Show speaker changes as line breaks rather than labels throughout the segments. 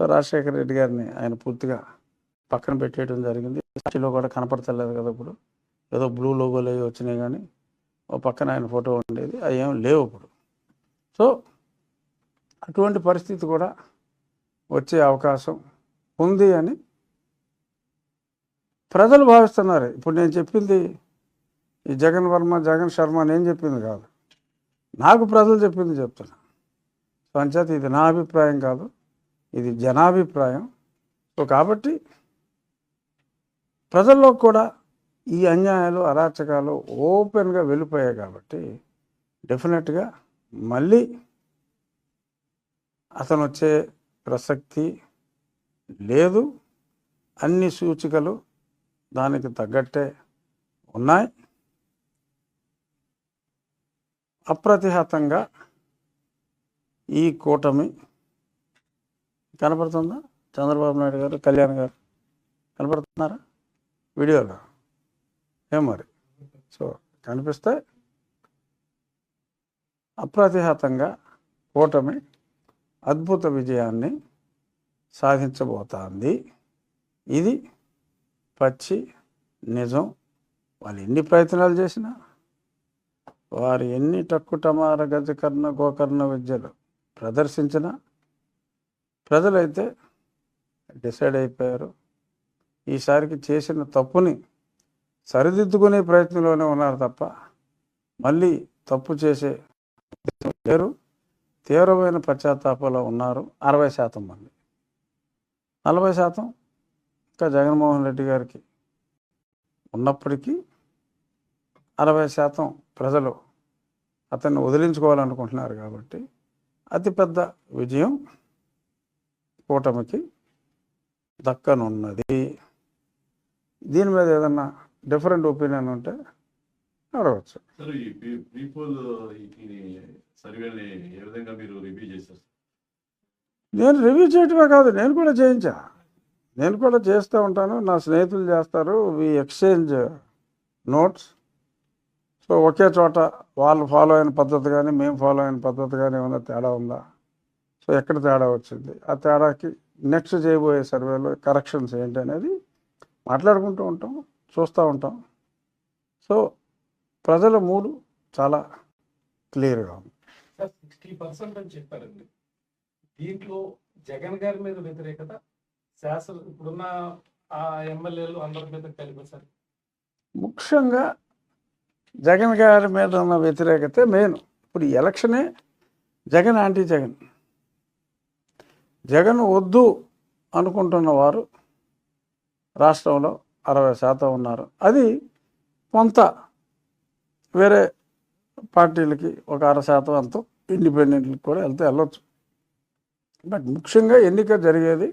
So Rajasekhara Reddy గారిని ఆయన పూర్తిగా పక్కన పెట్టేయడం జరిగింది. సాక్షిలో కూడా కనపడతలేదు కదా ఇప్పుడు. ఏదో బ్లూ లోగోలు అవి వచ్చినాయి కానీ ఓ పక్కన ఆయన ఫోటో ఉండేది. అవి ఏం లేవు ఇప్పుడు. సో అటువంటి పరిస్థితి కూడా వచ్చే అవకాశం ఉంది అని ప్రజలు భావిస్తున్నారు. ఇప్పుడు నేను చెప్పింది ఈ జగన్ వర్మ జగన్ శర్మ నేను చెప్పింది కాదు. నాకు ప్రజలు చెప్పింది చెప్తున్నా. సో అంచేత ఇది నా అభిప్రాయం కాదు. ఇది జనాభిప్రాయం. సో కాబట్టి ప్రజల్లో కూడా ఈ అన్యాయాలు అరాచకాలు ఓపెన్గా వెళ్ళిపోయాయి కాబట్టి డెఫినెట్గా మళ్ళీ అతను వచ్చే ప్రసక్తి లేదు. అన్ని సూచికలు దానికి తగ్గట్టే ఉన్నాయి. అప్రతిహతంగా ఈ కూటమి కనపడుతుందా? చంద్రబాబు నాయుడు గారు కళ్యాణ్ గారు కనపడుతున్నారా? వీడియోలో? ఏం మరి? సో కనిపిస్తే అప్రతిహతంగా కూటమి అద్భుత విజయాన్ని సాధించబోతోంది. ఇది పచ్చి నిజం. వాళ్ళు ఎన్ని ప్రయత్నాలు చేసినా వారు ఎన్ని టక్కుటమార గజకర్ణ గోకర్ణ విద్యలు ప్రదర్శించినా ప్రజలైతే డిసైడ్ అయిపోయారు. ఈసారికి చేసిన తప్పుని సరిదిద్దుకునే ప్రయత్నంలోనే ఉన్నారు తప్ప మళ్ళీ తప్పు చేసే పేరు లేరు. తీవ్రమైన పశ్చాత్తాపంలో ఉన్నారు అరవై శాతం మంది. నలభై శాతం ఇంకా జగన్మోహన్ రెడ్డి గారికి ఉన్నప్పటికీ అరవై శాతం ప్రజలు అతన్ని వదిలించుకోవాలనుకుంటున్నారు కాబట్టి అతిపెద్ద విజయం కూటమికి దక్కనున్నది. దీని మీద ఏదన్నా డిఫరెంట్ ఒపీనియన్ ఉంటే అడగచ్చు. నేను రివ్యూ చేయటమే కాదు నేను కూడా చేయించా. నేను కూడా చేస్తూ ఉంటాను నా స్నేహితులు చేస్తారు వి ఎక్స్చేంజ్ నోట్స్. సో ఒకే చోట వాళ్ళు ఫాలో అయిన పద్ధతి కానీ మేము ఫాలో అయిన పద్ధతి కానీ ఏమైనా తేడా ఉందా? సో ఎక్కడ తేడా వచ్చింది? ఆ తేడాకి నెక్స్ట్ చేయబోయే సర్వేలో కరెక్షన్స్ ఏంటి అనేది మాట్లాడుకుంటూ ఉంటాం చూస్తూ ఉంటాం. సో ప్రజల మూడు చాలా క్లియర్గా ఉంది.
సిక్స్టీ పర్సెంట్ అని చెప్పారండి. దీంట్లో జగన్ గారి మీద వ్యతిరేకత శాసన ఇప్పుడున్న ఆ ఎమ్మెల్యేలు అందరి మీద కలిపి సార్.
ముఖ్యంగా జగన్ గారి మీద ఉన్న వ్యతిరేకత మెయిన్. ఇప్పుడు ఎలక్షనే జగన్ యాంటీ జగన్. జగన్ వద్దు అనుకుంటున్న వారు రాష్ట్రంలో అరవై శాతం ఉన్నారు. అది కొంత వేరే పార్టీలకి ఒక అర శాతం అంతా ఇండిపెండెంట్లకు కూడా వెళ్తే వెళ్ళొచ్చు. బట్ ముఖ్యంగా ఎన్నిక జరిగేది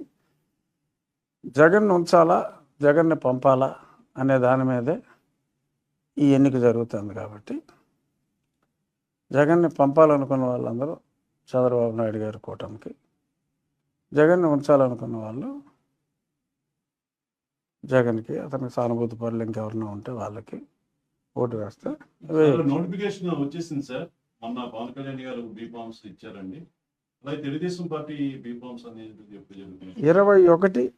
జగన్ ఉంచాలా జగన్ని పంపాలా అనే దాని మీదే ఈ ఎన్నిక జరుగుతుంది కాబట్టి జగన్ని పంపాలనుకున్న వాళ్ళందరూ చంద్రబాబు నాయుడు గారి కూటమికి జగన్ని ఉంచాలనుకున్న వాళ్ళు జగన్కి అతనికి సానుభూతి పనులు ఇంకెవరైనా ఉంటే వాళ్ళకి ఓటు వేస్తే.
నోటిఫికేషన్ వచ్చేసింది సార్. మొన్న పవన్ కళ్యాణ్ గారు బీ ఫామ్స్ ఇచ్చారండి. అలాగే తెలుగుదేశం పార్టీ బీ ఫామ్స్ అనేది
ఇరవై ఒకటి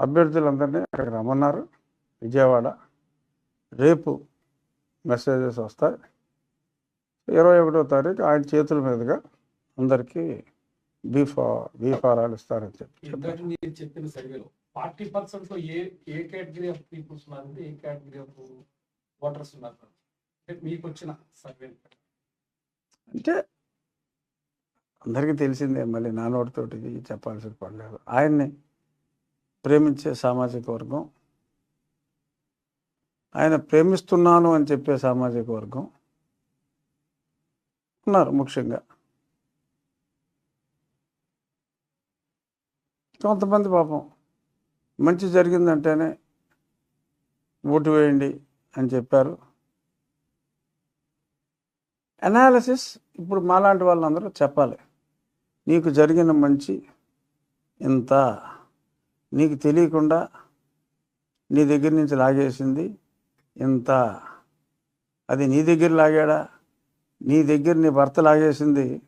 అభ్యర్థులందరినీ అక్కడికి రమ్మన్నారు. విజయవాడ రేపు మెసేజెస్ వస్తాయి. ఇరవై ఒకటో తారీఖు ఆయన చేతుల మీదుగా అందరికీ బీఫారాలు ఇస్తారని చెప్పి.
చెప్పిన సర్వేలో ఫార్టీ పర్సెంట్లో A A category of peoples ఉన్నారంటే ఏ కేటగిరీ ఆఫ్ ఓటర్స్ ఉన్నారు? అంటే మీకు వచ్చిన సర్వే
అంటే అందరికీ తెలిసిందే మళ్ళీ నా నోటితోటి చెప్పాల్సిన పని లేదు. ఆయన్ని ప్రేమించే సామాజిక వర్గం ఆయన ప్రేమిస్తున్నాను అని చెప్పే సామాజిక వర్గం ఉన్నారు ముఖ్యంగా. కొంతమంది పాపం మంచి జరిగిందంటేనే ఓటు వేయండి అని చెప్పారు. అనాలిసిస్ ఇప్పుడు మాలాంటి వాళ్ళందరూ చెప్పాలి. నీకు జరిగిన మంచి ఇంత నీకు తెలియకుండా నీ దగ్గర నుంచి లాగేసింది ఇంత అది నీ దగ్గర లాగాడా? నీ దగ్గర నీ భర్త లాగేసింది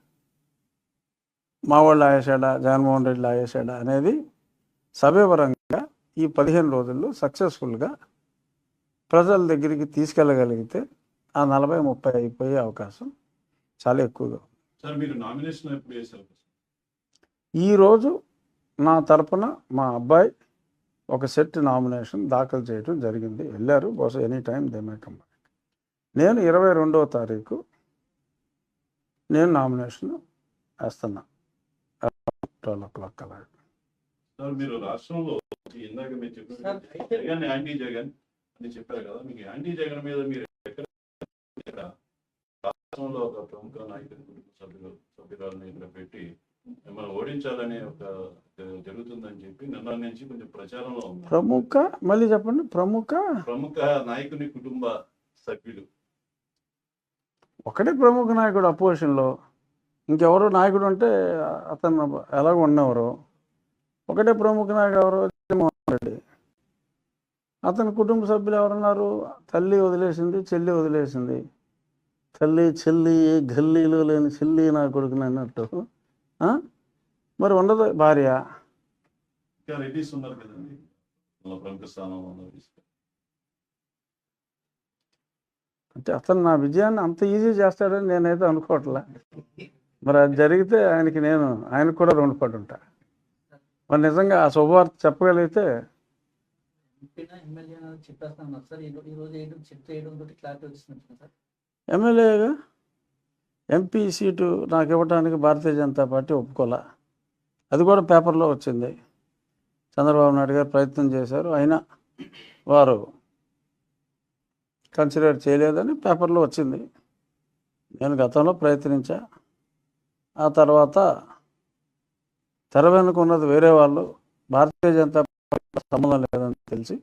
మా వాళ్ళు ఆయేశాడా జగన్మోహన్ రెడ్డి ఆయేశాడా అనేది సవివరంగా ఈ పదిహేను రోజుల్లో సక్సెస్ఫుల్గా ప్రజల దగ్గరికి తీసుకెళ్ళగలిగితే ఆ నలభై ముప్పై అయిపోయే అవకాశం చాలా ఎక్కువగా ఉంది.
సార్ మీరు నామినేషన్ ఎప్పుడు వేశారు?
ఈరోజు నా తరపున మా అబ్బాయి ఒక సెట్ నామినేషన్ దాఖలు చేయడం జరిగింది. వెళ్ళారు. బహుశా any time they may come నేను ఇరవై రెండవ తారీఖు నేను నామినేషన్ వేస్తున్నా. ట్వెల్వ్ ఓ క్లాక్ అలా
సార్ మీరు రాష్ట్రంలో ఇందాక మీరు చెప్పారు జగన్ యాంటీ జగన్ అని చెప్పారు కదా మీకు యాంటీ జగన్ మీద మీరు ఎక్కడ రాష్ట్రంలో ఒక ప్రముఖ నాయకుడి కుటుంబ సభ్యులు సభ్యురాలను ఇక్కడ పెట్టి మిమ్మల్ని ఓడించాలనే ఒక జరుగుతుందని చెప్పి నిన్న నుంచి కొంచెం ప్రచారంలో ఉంది
ప్రముఖ మళ్ళీ చెప్పండి ప్రముఖ?
ప్రముఖ నాయకుని కుటుంబ సభ్యులు.
ఒకటే ప్రముఖ నాయకుడు అపోజిషన్లో ఇంకెవరు నాయకుడు అంటే అతను ఎలాగ ఉన్నవారు. ఒకటే ప్రముఖ నాయకుడు ఎవరు జగన్మోహన్ రెడ్డి. అతని కుటుంబ సభ్యులు ఎవరున్నారు? తల్లి వదిలేసింది చెల్లి వదిలేసింది. తల్లి చెల్లి ఏ గల్లీలో లేని చెల్లి నా కొడుకుని అన్నట్టు? మరి ఉండదు భార్య? అంటే అతను నా విజయాన్ని అంత ఈజీ చేస్తాడని నేనైతే అనుకోవట్లే. మరి అది జరిగితే ఆయనకి నేను ఆయనకు కూడా రుణపడి ఉంటా మరి నిజంగా ఆ శుభవార్త చెప్పగలిగితే? ఎమ్మెల్యేగా ఎంపీ సీటు నాకు ఇవ్వడానికి భారతీయ జనతా పార్టీ ఒప్పుకోలే. అది కూడా పేపర్లో వచ్చింది. చంద్రబాబు నాయుడు గారు ప్రయత్నం చేశారు. అయినా వారు కన్సిడర్ చేయలేదని పేపర్లో వచ్చింది. నేను గతంలో ప్రయత్నించా. ఆ తర్వాత తెర వెనుకున్నది వేరే వాళ్ళు భారతీయ జనతా పార్టీ సంబంధం లేదని తెలిసి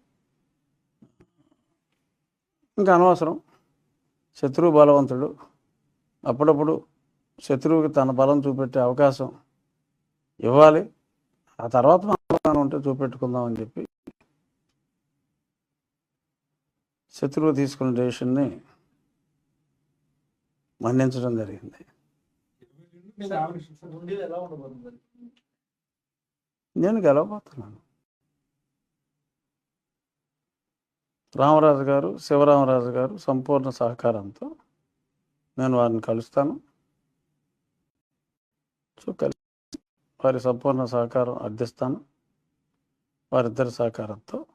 ఇంకా అనవసరం. శత్రువు బలవంతుడు. అప్పుడప్పుడు శత్రువుకి తన బలం చూపెట్టే అవకాశం ఇవ్వాలి. ఆ తర్వాత మనం ఉంటే చూపెట్టుకుందాం అని చెప్పి శత్రువు తీసుకున్న డెసిషన్ని మన్నించడం జరిగింది
ఉండి ఎలా ఉండబోతుంది సార్
నేను గెలవబోతున్నాను. రామరాజు గారు శివరామరాజు గారు సంపూర్ణ సహకారంతో నేను వారిని కలుస్తాను. సో కలిసి వారి సంపూర్ణ సహకారం అర్థిస్తాను వారిద్దరి సహకారంతో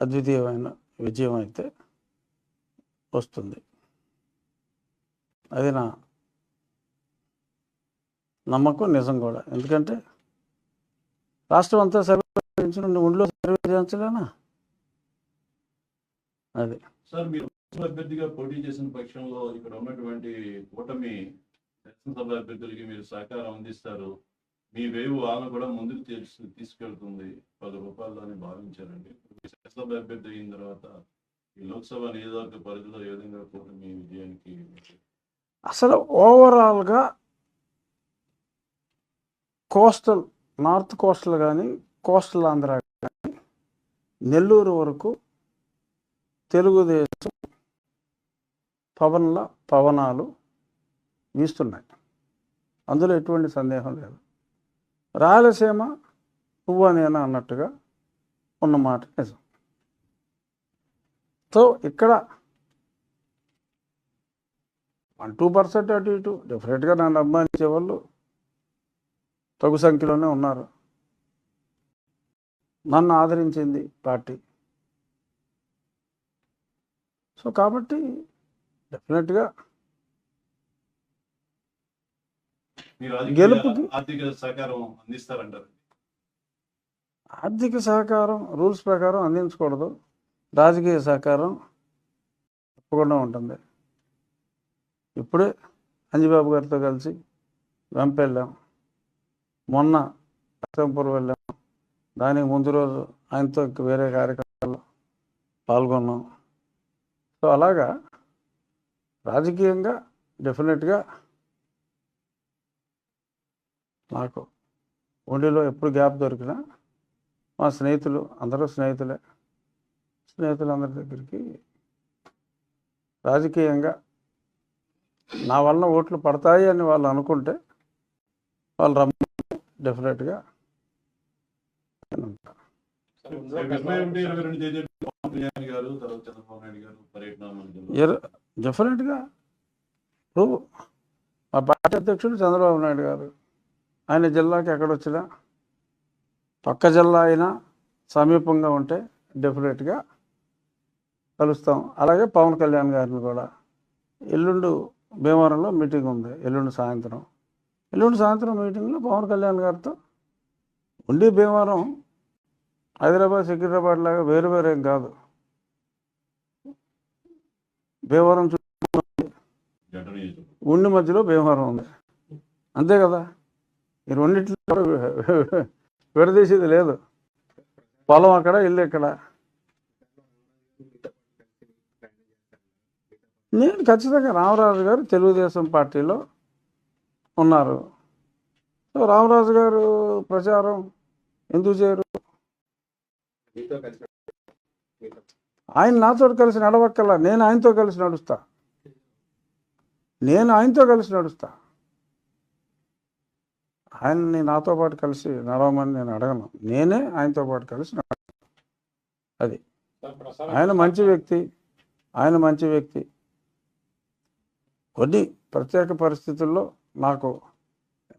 అద్వితీయమైన విజయం అయితే వస్తుంది. అది నా నమ్మకం నిజం కూడా. ఎందుకంటే రాష్ట్రం అంతా సర్వే చేయించిన ఉండిలో సర్వే చేయించలేనా? అది.
సార్ మీరు అభ్యర్థిగా పోటీ చేసిన పక్షంలో ఇక్కడ ఉన్నటువంటి కూటమి శాసనసభ అభ్యర్థులకి మీరు సహకారం అందిస్తారు. మీ వేవు వాళ్ళను కూడా ముందుకు తీసు తీసుకెళ్తుంది. పది రూపాయలని భావించారండి. మీరు శాసనసభ అభ్యర్థి అయిన తర్వాత ఈ లోక్సభ నియోజకవర్గ పరిధిలో ఏ విధంగా కూటమి విజయానికి
అసలు ఓవరాల్గా కోస్టల్ నార్త్ కోస్టల్ కానీ కోస్టల్ ఆంధ్ర కానీ నెల్లూరు వరకు తెలుగుదేశం పవన్ల పవనాలు వీస్తున్నాయి. అందులో ఎటువంటి సందేహం లేదు. రాయలసీమ నువ్వు నేను అన్నట్టుగా ఉన్నమాట నిజం. సో ఇక్కడ వన్ టూ పర్సెంట్ అటు ఇటు డెఫినెట్గా నన్ను అభిమానించే వాళ్ళు తగు సంఖ్యలోనే ఉన్నారు. నన్ను ఆదరించింది పార్టీ. సో కాబట్టి డెఫినెట్గా గెలుపుకి-
ఆర్థిక సహకారం అందిస్తారంటారు.
ఆర్థిక సహకారం రూల్స్ ప్రకారం అందించకూడదు. రాజకీయ సహకారం తప్పకుండా ఉంటుంది. ఇప్పుడే అంజిబాబు గారితో కలిసి వెంప వెళ్ళాం మొన్న అక్కంపూర్ వెళ్ళాం. దానికి ముందు రోజు ఆయనతో వేరే కార్యక్రమాల్లో పాల్గొన్నాం. సో అలాగా రాజకీయంగా డెఫినెట్గా నాకు ఒండిలో ఎప్పుడు గ్యాప్ దొరికినా మా స్నేహితులు అందరూ స్నేహితులే. స్నేహితులందరి దగ్గరికి రాజకీయంగా నా వలన ఓట్లు పడతాయి అని వాళ్ళు అనుకుంటే వాళ్ళు రమ్మ డెఫినెట్గా డెఫినెట్గా ఇప్పుడు మా పార్టీ అధ్యక్షుడు చంద్రబాబు నాయుడు గారు. ఆయన జిల్లాకి ఎక్కడొచ్చినా పక్క జిల్లా అయినా సమీపంగా ఉంటే డెఫినెట్గా కలుస్తాం. అలాగే పవన్ కళ్యాణ్ గారిని కూడా. ఎల్లుండు భీమవరంలో మీటింగ్ ఉంది ఎల్లుండి సాయంత్రం. ఎల్లుండి సాయంత్రం మీటింగ్లో పవన్ కళ్యాణ్ గారితో ఉండి భీమవరం హైదరాబాద్ సికింద్రాబాద్ లాగా వేరు వేరేం కాదు. భీమవరం చు- ఉండి మధ్యలో భీమవరం ఉంది. అంతే కదా? ఈ రెండింటిలో విడదీసేది లేదు. పొలం అక్కడ ఇల్లు ఇక్కడ. నేను ఖచ్చితంగా రామరాజు గారు తెలుగుదేశం పార్టీలో ఉన్నారు. సో రామరాజు గారు ప్రచారం ఎందుకు చేయరు? ఆయన నాతో కలిసి నడవక్కల నేను ఆయనతో కలిసి నడుస్తా. నేను ఆయనతో కలిసి నడుస్తా. ఆయన్ని నాతో పాటు కలిసి నడవమని నేను అడగను. నేనే ఆయనతో పాటు కలిసి అది. ఆయన మంచి వ్యక్తి. ఆయన మంచి వ్యక్తి. కొన్ని ప్రత్యేక పరిస్థితుల్లో నాకు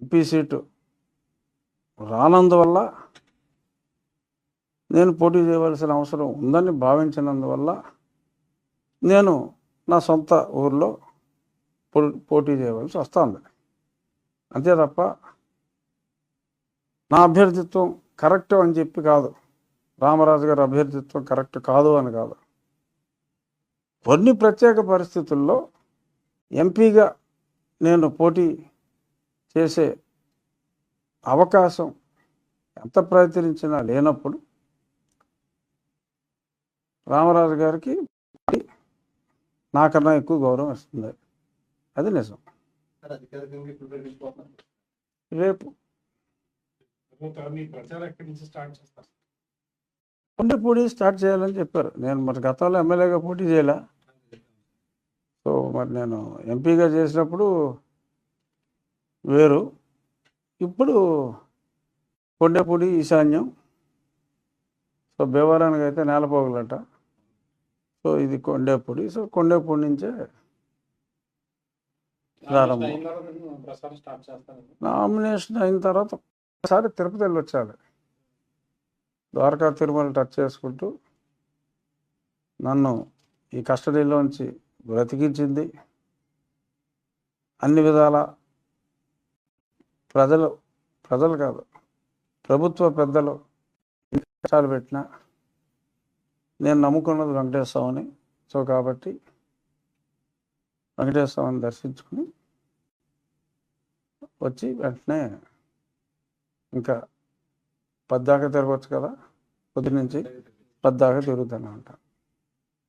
ఎంపీ సీటు రానందువల్ల నేను పోటీ చేయవలసిన అవసరం ఉందని భావించినందువల్ల నేను నా సొంత ఊర్లో పో- పోటీ చేయవలసి వస్తుంది. అంతే తప్ప నా అభ్యర్థిత్వం కరెక్ట్ అని చెప్పి కాదు. రామరాజు గారి అభ్యర్థిత్వం కరెక్ట్ కాదు అని కాదు. కొన్ని ప్రత్యేక పరిస్థితుల్లో ఎంపీగా నేను పోటీ చేసే అవకాశం ఎంత ప్రయత్నించినా లేనప్పుడు రామరాజు గారికి నాకన్నా ఎక్కువ గౌరవం ఇస్తుంది. అది నిజం. రేపు
తర్వాత స్టార్ట్
స్టార్ట్ చేయాలని చెప్పారు. నేను మరి గతంలో ఎమ్మెల్యేగా పోటీ చేయలే? సో మరి నేను ఎంపీగా చేసినప్పుడు వేరు. ఇప్పుడు కొండపూడి ఈశాన్యం. సో భీమవరానికి అయితే నేలపోగలట. సో ఇది కొండేపూడి. సో కొండేపూడి నుంచే ప్రారంభం. నామినేషన్ అయిన తర్వాత ఒకసారి తిరుపతి వెళ్ళి వచ్చాలి ద్వారకా తిరుమల టచ్ చేసుకుంటూ నన్ను ఈ కస్టడీలోంచి బ్రతికించింది. అన్ని విధాల ప్రజలు ప్రజలు కాదు ప్రభుత్వ పెద్దలు కష్టాలు పెట్టినా నేను నమ్ముకున్నది వెంకటేశ్వర స్వామిని సో కాబట్టి వెంకటేశ్వర స్వామిని దర్శించుకుని వచ్చి వెంటనే ఇంకా పద్దాకా తిరగచ్చు కదా పొద్దు నుంచి పద్దాకా తిరుగుతాను అంటాను